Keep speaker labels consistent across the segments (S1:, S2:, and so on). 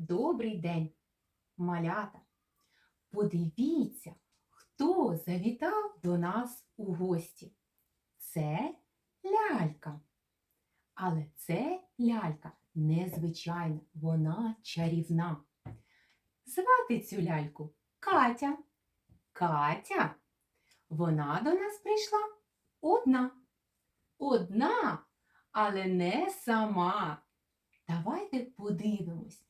S1: Добрий день, малята! Подивіться, хто завітав до нас у гості. Це лялька. Але це лялька незвичайна, вона чарівна. Звати цю ляльку Катя. Катя. Вона до нас прийшла одна. Одна, але не сама. Давайте подивимось,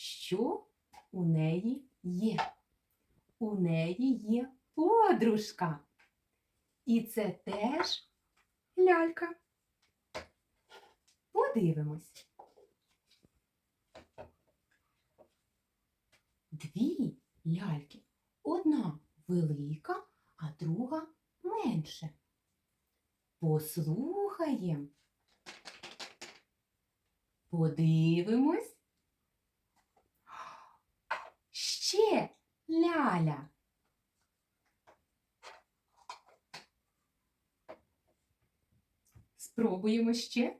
S1: що у неї є. У неї є подружка. І це теж лялька. Подивимось. Дві ляльки. Одна велика, а друга менше. Послухаємо. Подивимось. Ще ляля. Спробуємо ще.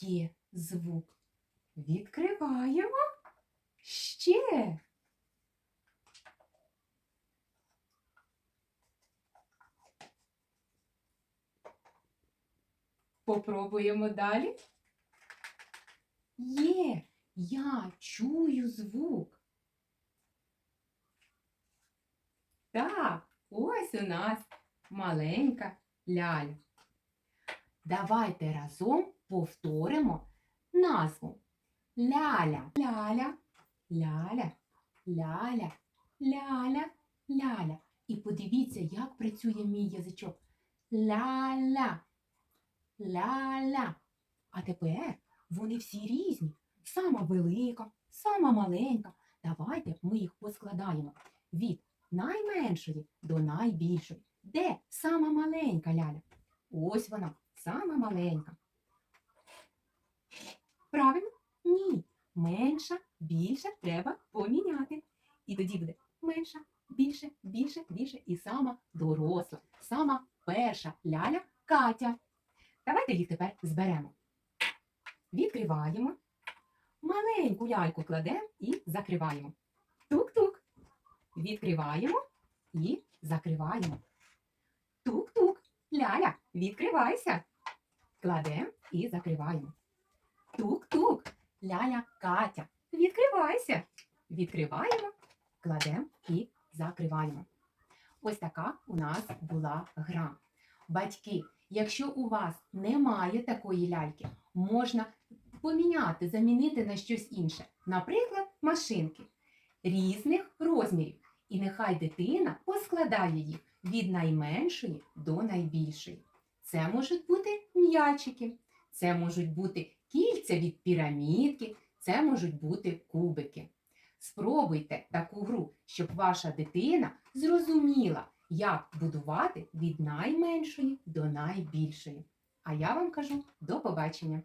S1: Є звук. Відкриваємо. Ще. Попробуємо далі. Є, я чую звук. Так, ось у нас маленька ляля. Давайте разом повторимо назву. Ляля, ляля, ляля, ляля, ляля, ляля. І подивіться, як працює мій язичок. Ля-ля, ля-ля. А тепер вони всі різні. Сама велика, сама маленька. Давайте ми їх поскладаємо від найменшої до найбільшої. Де сама маленька ляля? Ось вона, сама маленька. Правильно? Ні. Менша, більша треба поміняти. І тоді буде менша, більше, більше, більше і сама доросла, сама перша ляля Катя. Давайте їх тепер зберемо. Відкриваємо. Маленьку ляльку кладемо і закриваємо. Відкриваємо і закриваємо. Тук-тук. Ляля, відкривайся. Кладемо і закриваємо. Тук-тук. Ляля Катя. Відкривайся. Відкриваємо, кладемо і закриваємо. Ось така у нас була гра. Батьки, якщо у вас немає такої ляльки, можна поміняти, замінити на щось інше. Наприклад, машинки різних розмірів. І нехай дитина поскладає їх від найменшої до найбільшої. Це можуть бути м'ячики, це можуть бути кільця від пірамідки, це можуть бути кубики. Спробуйте таку гру, щоб ваша дитина зрозуміла, як будувати від найменшої до найбільшої. А я вам кажу до побачення!